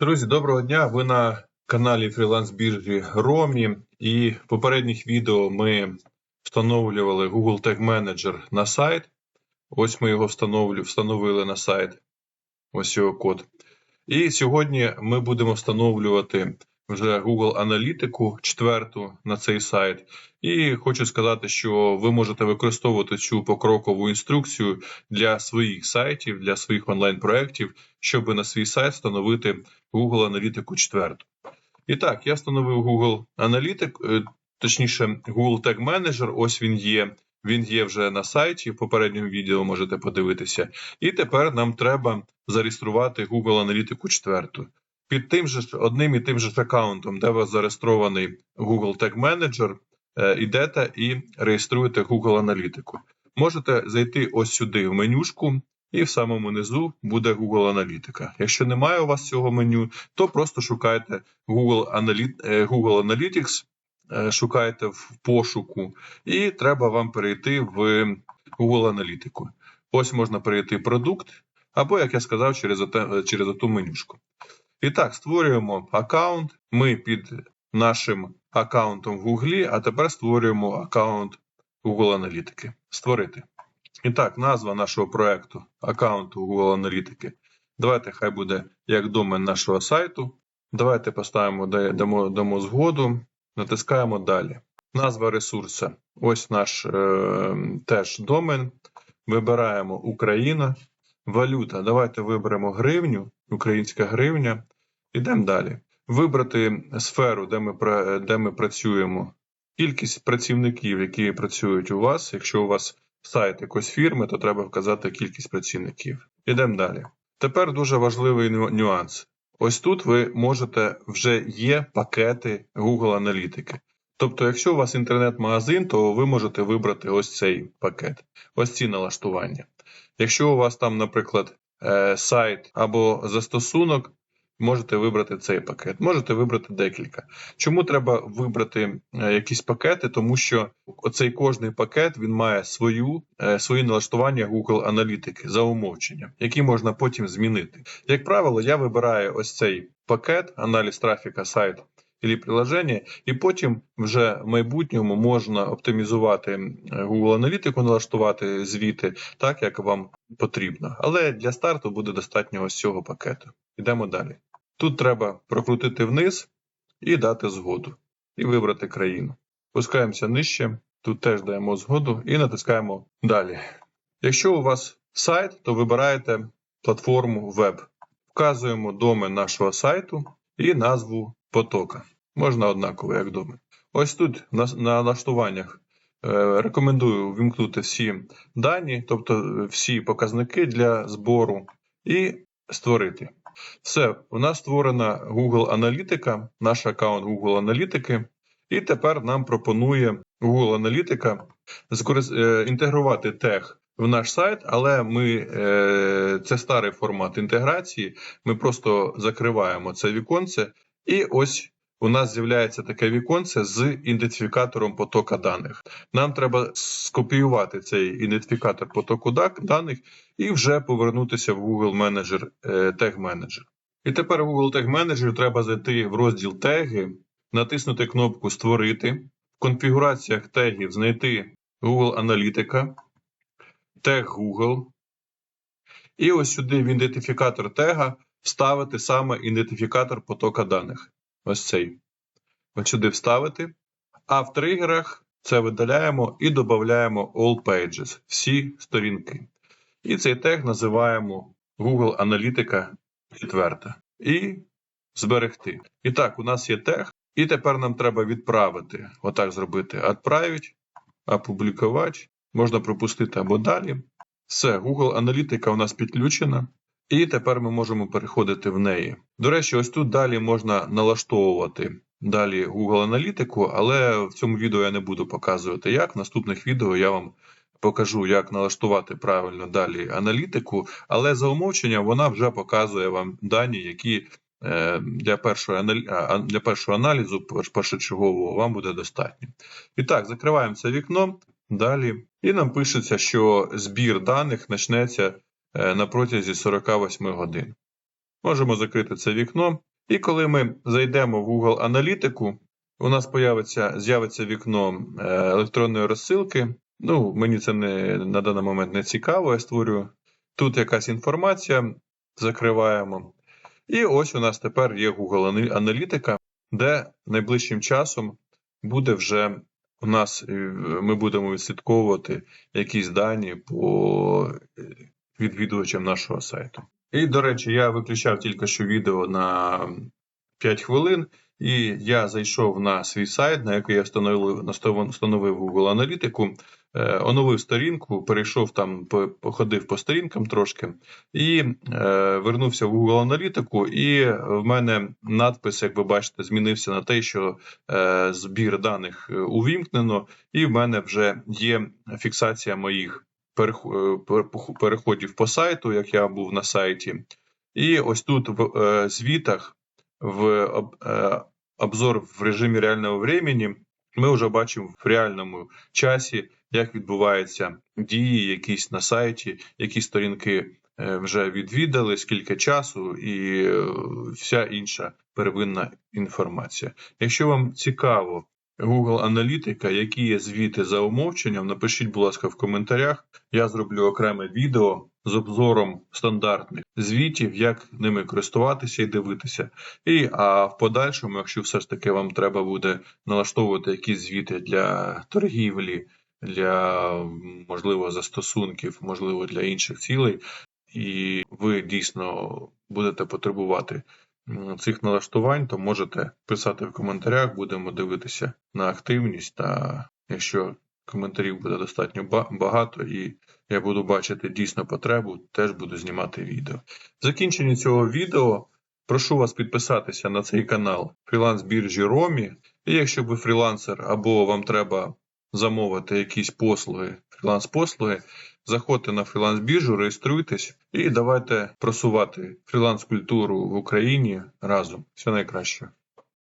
Друзі, доброго дня! Ви на каналі фріланс біржі Ромі. І в попередніх відео ми встановлювали Google Tag Manager на сайт. Ось ми його встановили на сайт. Ось його код. І сьогодні ми будемо встановлювати вже Google Аналітику четверту на цей сайт. І хочу сказати, що ви можете використовувати цю покрокову інструкцію для своїх сайтів, для своїх онлайн-проєктів, щоб на свій сайт встановити Google Аналітику 4. І так, я встановив Google Аналітик, е, точніше, Google Tag Manager, ось він є. Він є вже на сайті, в попередньому відео можете подивитися. І тепер нам треба зареєструвати Google Аналітику 4. Під тим же одним і тим же аккаунтом, де у вас зареєстрований Google Tag Manager, е, йдете і реєструєте Google Аналітику. Можете зайти ось сюди в менюшку, і в самому низу буде Google Аналітика. Якщо немає у вас цього меню, то просто шукайте Google, е, Analytics, е, шукайте в пошуку, і треба вам перейти в Google Аналітику. Ось можна перейти продукт, або, як я сказав, через, через оту менюшку. І так, створюємо аккаунт. Ми під нашим аккаунтом в Google, а тепер створюємо аккаунт Google Аналітики. Створити. І так, назва нашого проекту аккаунту Google Аналітики. Давайте хай буде як домен нашого сайту. Давайте поставимо, дамо, дамо згоду, натискаємо далі. Назва ресурсу. Ось наш е, теж домен. Вибираємо Україна. Валюта. Давайте виберемо гривню, українська гривня. Ідемо далі. Вибрати сферу, де ми, де ми працюємо. Кількість працівників, які працюють у вас. Якщо у вас сайт якоїсь фірми, то треба вказати кількість працівників. Ідемо далі. Тепер дуже важливий нюанс. Ось тут ви можете вже є пакети Google Аналітики. Тобто, якщо у вас інтернет-магазин, то ви можете вибрати ось цей пакет, ось ці налаштування. Якщо у вас там, наприклад, сайт або застосунок, можете вибрати цей пакет, можете вибрати декілька. Чому треба вибрати е, якісь пакети? Тому що оцей кожний пакет він має свою, е, свої налаштування Google аналітики за умовченням, які можна потім змінити. Як правило, я вибираю ось цей пакет, аналіз трафіка сайту і приложення, і потім вже в майбутньому можна оптимізувати Google аналітику, налаштувати звіти так, як вам потрібно. Але для старту буде достатньо ось цього пакету. Йдемо далі. Тут треба прокрутити вниз і дати згоду, і вибрати країну. Пускаємося нижче, тут теж даємо згоду і натискаємо далі. Якщо у вас сайт, то вибираєте платформу веб. Вказуємо домен нашого сайту і назву потока. Можна однаково, як домен. Ось тут на, на налаштуваннях е, рекомендую вімкнути всі дані, тобто всі показники для збору, і створити. Все, у нас створена Google Аналітика, наш аккаунт Google Аналітики, і тепер нам пропонує Google Аналітика е, інтегрувати тег в наш сайт, але ми е, це старий формат інтеграції. Ми просто закриваємо це віконце, і ось у нас з'являється таке віконце з ідентифікатором потока даних. Нам треба скопіювати цей ідентифікатор потоку даних і вже повернутися в Google Manager, е, Tag Manager. І тепер в Google Tag Manager треба зайти в розділ теги, натиснути кнопку Створити, в конфігураціях тегів знайти Google Аналітика, тег Google. І ось сюди в ідентифікатор тега вставити саме ідентифікатор потока даних. Ось цей. Ось сюди вставити. А в тригерах це видаляємо і додаємо All Pages, всі сторінки. І цей тег називаємо Google Аналітика 4. І зберегти. І так, у нас є тег, і тепер нам треба відправити. Отак зробити. Отправить, опублікувати. Можна пропустити або далі. Все, Google Аналітика у нас підключена. І тепер ми можемо переходити в неї. До речі, ось тут далі можна налаштовувати далі Google Аналітику, але в цьому відео я не буду показувати як. В наступних відео я вам покажу, як налаштувати правильно далі аналітику, але за умовченням вона вже показує вам дані, які е, для першого, для першого аналізу перш- першочергового вам буде достатньо. І так, закриваємо це вікно. Далі. І нам пишеться, що збір даних почнеться е, на протязі 48 годин. Можемо закрити це вікно І коли ми зайдемо в Google аналітику, у нас появиться, з'явиться вікно е, електронної розсилки. Ну, мені це не на даний момент не цікаво. Я створю тут якась інформація, закриваємо. І ось у нас тепер є Google аналітика, де найближчим часом буде вже у нас е, ми будемо відслідковувати якісь дані по е, відвідувачам нашого сайту. І, до речі, я виключав тільки що відео на 5 хвилин, і я зайшов на свій сайт, на який я встановив, встановив Google аналітику, оновив сторінку, перейшов там, походив по сторінкам трошки, і е, вернувся в Google аналітику, і в мене надпис, як ви бачите, змінився на те, що е, збір даних е, увімкнено, і в мене вже є фіксація моїх е, переходів по сайту, як я був на сайті. І ось тут в е, звітах в е, обзор в режимі реального времени ми вже бачимо в реальному часі, як відбуваються дії якісь на сайті, які сторінки е, вже відвідали, скільки часу і е, вся інша первинна інформація. Якщо вам цікаво Google аналітика, які є звіти за умовченням, напишіть, будь ласка, в коментарях. Я зроблю окреме відео з обзором стандартних звітів, як ними користуватися і дивитися. І а в подальшому, якщо все ж таки вам треба буде налаштовувати якісь звіти для торгівлі, для можливо застосунків, можливо для інших цілей, і ви дійсно будете потребувати цих налаштувань, то можете писати в коментарях, будемо дивитися на активність. Та якщо коментарів буде достатньо багато, і я буду бачити дійсно потребу, теж буду знімати відео. В закінченні цього відео прошу вас підписатися на цей канал фріланс біржі Ромі. І якщо ви фрілансер або вам треба замовити якісь послуги, фріланс-послуги, заходьте на фріланс-біржу, реєструйтесь і давайте просувати фріланс-культуру в Україні разом. Все найкраще.